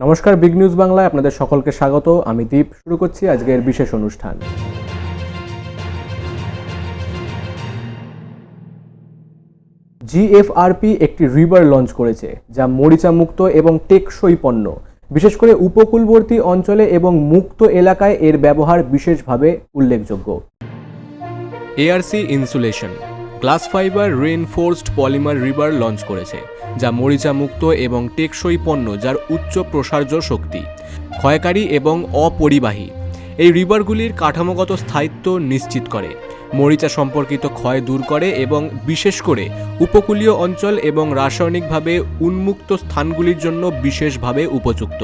নমস্কার big news বাংলায় আপনাদের সকলকে স্বাগত। আমি দীপ, শুরু করছি আজকের বিশেষ অনুষ্ঠান। জিএফআরপি একটি রিভার লঞ্চ করেছে, যা মরিচা মুক্ত এবং টেকসই পণ্য। বিশেষ করে উপকূলবর্তী অঞ্চলে এবং মুক্ত এলাকায় এর ব্যবহার বিশেষভাবে উল্লেখযোগ্য। ARC insulation glass fiber reinforced polymer rebar launch করেছে, যা মরিচা মুক্ত এবং টেকসই পণ্য যার উচ্চ প্রসার্য শক্তি, ক্ষয়কারী এবং অপরিবাহী। এই রিবারগুলির কাঠামোগত স্থায়িত্ব নিশ্চিত করে, মরিচা সম্পর্কিত ক্ষয় দূর করে এবং বিশেষ করে উপকূলীয় অঞ্চল এবং রাসায়নিকভাবে উন্মুক্ত স্থানগুলির জন্য বিশেষভাবে উপযুক্ত।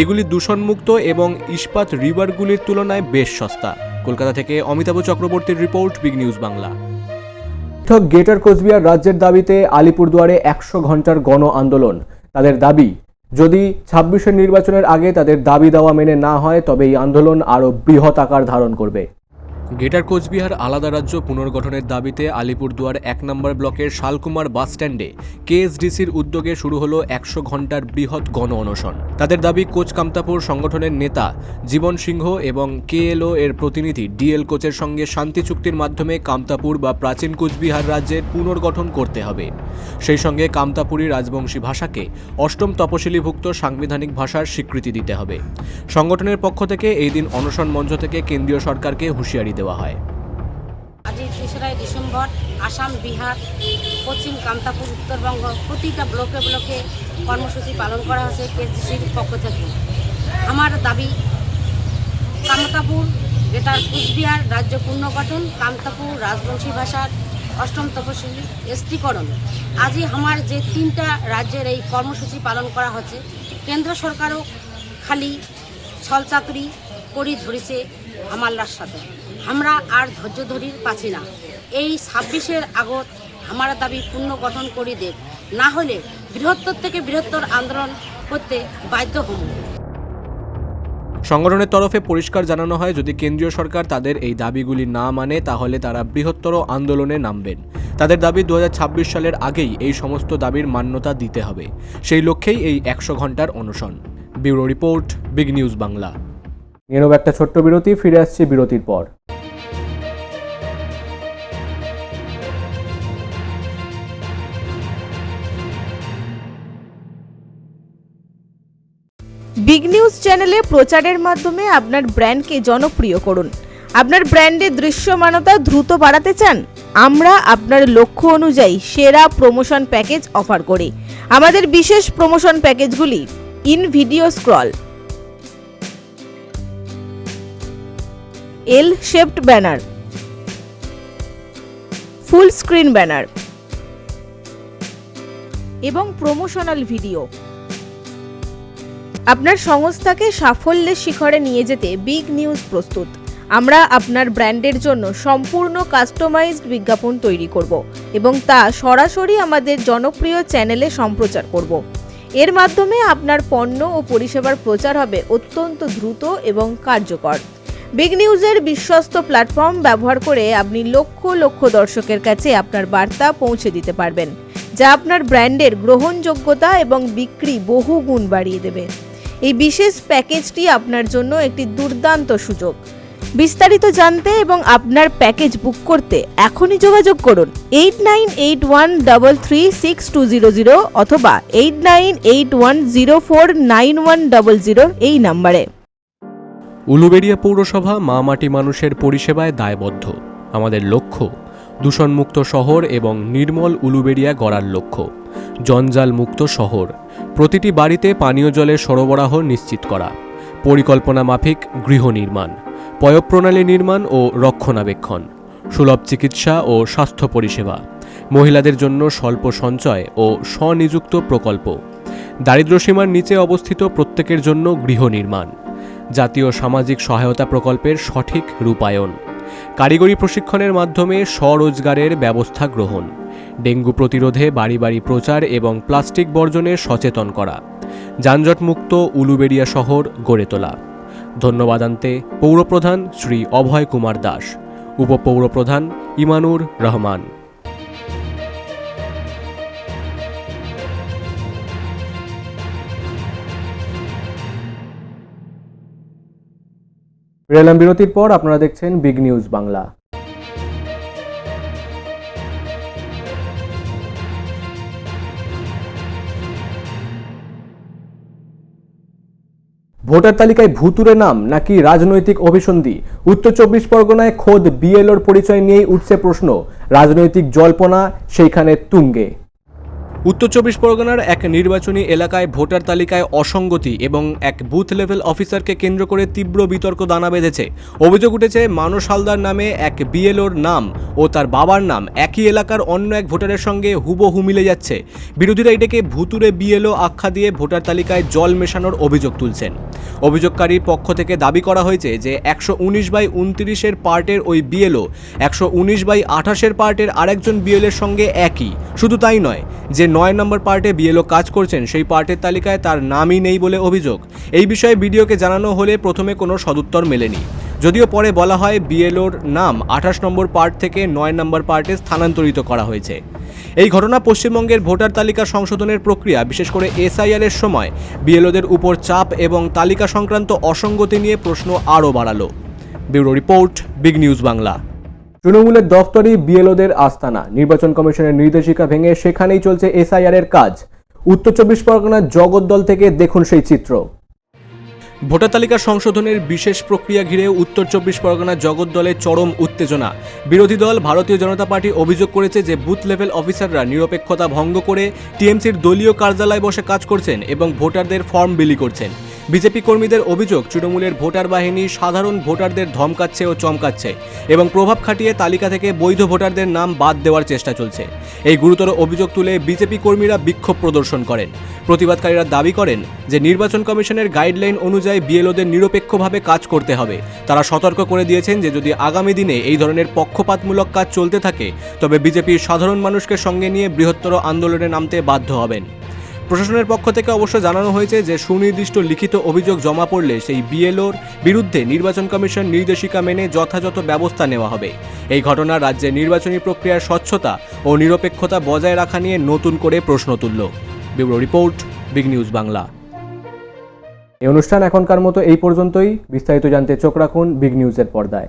এগুলি দূষণমুক্ত এবং ইস্পাত রিভারগুলির তুলনায় বেশ সস্তা। কলকাতা থেকে অমিতাভ চক্রবর্তীর রিপোর্ট বিগ নিউজ বাংলা পৃথক গেটার কোচবিহার রাজ্যের দাবিতে আলিপুরদুয়ারে একশো ঘণ্টার গণ আন্দোলন। তাদের দাবি, যদি ছাব্বিশের নির্বাচনের আগে তাদের দাবি দেওয়া মেনে না হয়, তবে এই আন্দোলন আরও বৃহৎ আকার ধারণ করবে। গ্রেটার কোচবিহার আলাদা রাজ্য পুনর্গঠনের দাবিতে আলিপুরদুয়ার এক নম্বর ব্লকের শালকুমার বাস স্ট্যান্ডে কেএসডিসির উদ্যোগে শুরু হলো একশো ঘণ্টার বৃহৎ গণ অনশন। তাদের দাবি, কোচ কামতাপুর সংগঠনের নেতা জীবন সিংহ এবং কেএলও এর প্রতিনিধি ডিএল কোচের সঙ্গে শান্তি চুক্তির মাধ্যমে কামতাপুর বা প্রাচীন কোচবিহার রাজ্যের পুনর্গঠন করতে হবে। সেই সঙ্গে কামতাপুরী রাজবংশী ভাষাকে অষ্টম তপশিলিভুক্ত সাংবিধানিক ভাষার স্বীকৃতি দিতে হবে। সংগঠনের পক্ষ থেকে এই দিন অনশন মঞ্চ থেকে কেন্দ্রীয় সরকারকে হুঁশিয়ারি দেওয়া হয়। আজ এই তেসরাই ডিসেম্বর, আসাম, বিহার, পশ্চিম কামতাপুর উত্তরবঙ্গ প্রতিটা ব্লকে ব্লকে কর্মসূচি পালন করা হয়েছে কেজিসির পক্ষ থেকে। আমার দাবি কামতাপুর গ্রেটার কুচবিহার রাজ্য পুনর্গঠন কামতাপুর রাজবংশী ভাষার অষ্টম তপশিলি এসটিকরণ। আজই আমার যে তিনটা রাজ্যের এই কর্মসূচি পালন করা হচ্ছে, কেন্দ্র সরকারও খালি ছলচাতুরি করি ধরেছে হামাল্লার সাথে আমরা আর ধৈর্য ধরি পাচ্ছি না। এই ছাব্বিশের আগত আমার দাবি পূর্ণ গঠন করি দেব। না হলে বৃহত্তর থেকে বৃহত্তর আন্দোলন করতে বাধ্য হব। সংগঠনের তরফে পরিষ্কার জানানো হয়, যদি কেন্দ্রীয় সরকার তাদের এই দাবিগুলি না মানে তাহলে তারা বৃহত্তর আন্দোলনে নামবেন। তাদের দাবি দু হাজার ছাব্বিশ সালের আগেই এই সমস্ত দাবির মান্যতা দিতে হবে। সেই লক্ষ্যেই এই একশো ঘণ্টার অনশন। Bureau report, big news Bangla. নিয়ে একটা ছোট্ট বিরতি, ফিরে আসছি বিরতির পর। বিগ নিউজ চ্যানেলে প্রচারের মাধ্যমে আপনার ব্র্যান্ডকে জনপ্রিয় করুন। আপনার ব্র্যান্ডের দৃশ্যমানতা দ্রুত বাড়াতে চান? আমরা আপনার লক্ষ্য অনুযায়ী সেরা প্রমোশন প্যাকেজ অফার করি। আমাদের বিশেষ promotion প্যাকেজগুলি in video scroll L shaped banner full screen banner এবং প্রমোশনাল ভিডিও আপনার সংস্থাকে সাফল্যের শিখরে নিয়ে যেতে বিগ নিউজ প্রস্তুত। আমরা আপনার ব্র্যান্ডের জন্য সম্পূর্ণ কাস্টমাইজড বিজ্ঞাপন তৈরি করব এবং তা সরাসরি আমাদের জনপ্রিয় চ্যানেলে সম্প্রচার করব। এর মাধ্যমে আপনার পণ্য ও পরিষেবার প্রচার হবে অত্যন্ত দ্রুত এবং কার্যকর। বিগ নিউজের বিশ্বস্ত প্ল্যাটফর্ম ব্যবহার করে আপনি লক্ষ লক্ষ দর্শকের কাছে আপনার বার্তা পৌঁছে দিতে পারবেন, যা আপনার ব্র্যান্ডের গ্রহণযোগ্যতা এবং বিক্রি বহু গুণ বাড়িয়ে দেবে। এই বিশেষ প্যাকেজটি আপনার জন্য একটি দুর্দান্ত সুযোগ। বিস্তারিত জানতে এবং আপনার প্যাকেজ বুক করতে এখনই যোগাযোগ করুন eight nine eight one double three six two zero zero অথবা eight nine eight one zero four nine one double zero এই নাম্বারে। উলুবেড়িয়া পৌরসভা মা মাটি মানুষের পরিষেবায় দায়বদ্ধ। আমাদের লক্ষ্য, দূষণমুক্ত শহর এবং নির্মল উলুবেড়িয়া গড়ার লক্ষ্য। জঞ্জাল মুক্ত শহর, প্রতিটি বাড়িতে পানীয় জলের সরবরাহ নিশ্চিত করা। পরিকল্পনা মাফিক, গৃহ নির্মাণ, পয়ঃপ্রণালী নির্মাণ ও রক্ষণাবেক্ষণ, সুলভ চিকিৎসা ও স্বাস্থ্য পরিষেবা, মহিলাদের জন্য স্বল্প সঞ্চয় ও স্বনিযুক্ত প্রকল্প। দারিদ্র্যসীমার নিচে অবস্থিত প্রত্যেকের জন্য গৃহ নির্মাণ। জাতীয় সামাজিক সহায়তা প্রকল্পের সঠিক রূপায়ণ। কারিগরি প্রশিক্ষণের মাধ্যমে স্বরোজগারের ব্যবস্থা গ্রহণ, ডেঙ্গু প্রতিরোধে বাড়ি বাড়ি প্রচার এবং প্লাস্টিক বর্জনে সচেতন করা, যানজটমুক্ত উলুবেড়িয়া শহর গড়ে তোলা। ধন্যবাদ আনতে পৌরপ্রধান শ্রী অভয় কুমার দাস, উপপৌরপ্রধান ইমানুর রহমান। রেলাম বিরতির পর আপনারা দেখছেন বিগ নিউজ বাংলা। ভোটার তালিকায় ভুতুরে নাম নাকি রাজনৈতিক অভিসন্ধি? উত্তর চব্বিশ পরগনায় খোদ বিএলওর পরিচয় নিয়েই উঠছে প্রশ্ন, রাজনৈতিক জল্পনা সেইখানে তুঙ্গে। উত্তর চব্বিশ পরগনার এক নির্বাচনী এলাকায় ভোটার তালিকায় অসঙ্গতি এবং এক বুথ লেভেল অফিসারকে কেন্দ্র করে তীব্র বিতর্ক দানা বেঁধেছে। অভিযোগ উঠেছে, মানস হালদার নামে এক বিএলওর নাম ও তার বাবার নাম একই এলাকার অন্য এক ভোটারের সঙ্গে হুবহু মিলে যাচ্ছে। বিরোধীরা এটাকে ভুতুরে বিএলও আখ্যা দিয়ে ভোটার তালিকায় জল মেশানোর অভিযোগ তুলছেন। অভিযোগকারীর পক্ষ থেকে দাবি করা হয়েছে যে, একশো উনিশ বাই উনত্রিশের পার্টের ওই বিএলও, একশো উনিশ বাই আঠাশের পার্টের আরেকজন বিএলের সঙ্গে একই। শুধু তাই নয়, যে নয় নম্বর পার্টে বিএলও কাজ করছেন, সেই পার্টের তালিকায় তার নামই নেই বলে অভিযোগ। এই বিষয়ে বিডিওকে জানানো হলে প্রথমে কোনো সদুত্তর মেলেনি। যদিও পরে বলা হয় বিএলওর নাম আঠাশ নম্বর পার্ট থেকে নয় নম্বর পার্টে স্থানান্তরিত করা হয়েছে। এই ঘটনা পশ্চিমবঙ্গের ভোটার তালিকা সংশোধনের প্রক্রিয়া, বিশেষ করে এসআইআর এর সময় বিএলওদের উপর চাপ এবং তালিকা সংক্রান্ত অসঙ্গতি নিয়ে প্রশ্ন আরও বাড়ালো। Bureau report, big news Bangla. তৃণমূলের দফতরই বিএলওদের আস্তানা। নির্বাচন কমিশনের নির্দেশিকা ভেঙে সেখানেই চলছে এসআইআর এর কাজ। উত্তর চব্বিশ পরগনার জগদ্দল থেকে দেখুন সেই চিত্র। ভোটার তালিকা সংশোধনের বিশেষ প্রক্রিয়া ঘিরে উত্তর চব্বিশ পরগনার জগদ্দলে চরম উত্তেজনা। বিরোধী দল, ভারতীয় জনতা পার্টি অভিযোগ করেছে যে বুথ লেভেল অফিসাররা নিরপেক্ষতা ভঙ্গ করে টিএমসির দলীয় কার্যালয়ে বসে কাজ করছেন এবং ভোটারদের ফর্ম বিলি করছেন। বিজেপি কর্মীদের অভিযোগ, তৃণমূলের ভোটার বাহিনী সাধারণ ভোটারদের ধমকাচ্ছে ও চমকাচ্ছে এবং প্রভাব খাটিয়ে তালিকা থেকে বৈধ ভোটারদের নাম বাদ দেওয়ার চেষ্টা চলছে। এই গুরুতর অভিযোগ তুলে বিজেপি কর্মীরা বিক্ষোভ প্রদর্শন করেন। প্রতিবাদকারীরা দাবি করেন যে নির্বাচন কমিশনের গাইডলাইন অনুযায়ী বিএলওদের নিরপেক্ষভাবে কাজ করতে হবে। তারা সতর্ক করে দিয়েছেন যে যদি আগামী দিনে এই ধরনের পক্ষপাতমূলক কাজ চলতে থাকে, তবে বিজেপির সাধারণ মানুষকে সঙ্গে নিয়ে বৃহত্তর আন্দোলনে নামতে বাধ্য হবেন। প্রশাসনের পক্ষ থেকে অবশ্য জানানো হয়েছে যে সুনির্দিষ্ট লিখিত অভিযোগ জমা পড়লে সেই বিএলওর বিরুদ্ধে নির্বাচন কমিশন নির্দেশিকা মেনে যথাযথ ব্যবস্থা নেওয়া হবে। এই ঘটনা রাজ্যের নির্বাচনী প্রক্রিয়ার স্বচ্ছতা ও নিরপেক্ষতা বজায় রাখা নিয়ে নতুন করে প্রশ্ন তুলল। Bureau report, big news Bangla. এই অনুষ্ঠান এখনকার মতো এই পর্যন্তই। বিস্তারিত জানতে চোখ রাখুন বিগ নিউজের পর্দায়।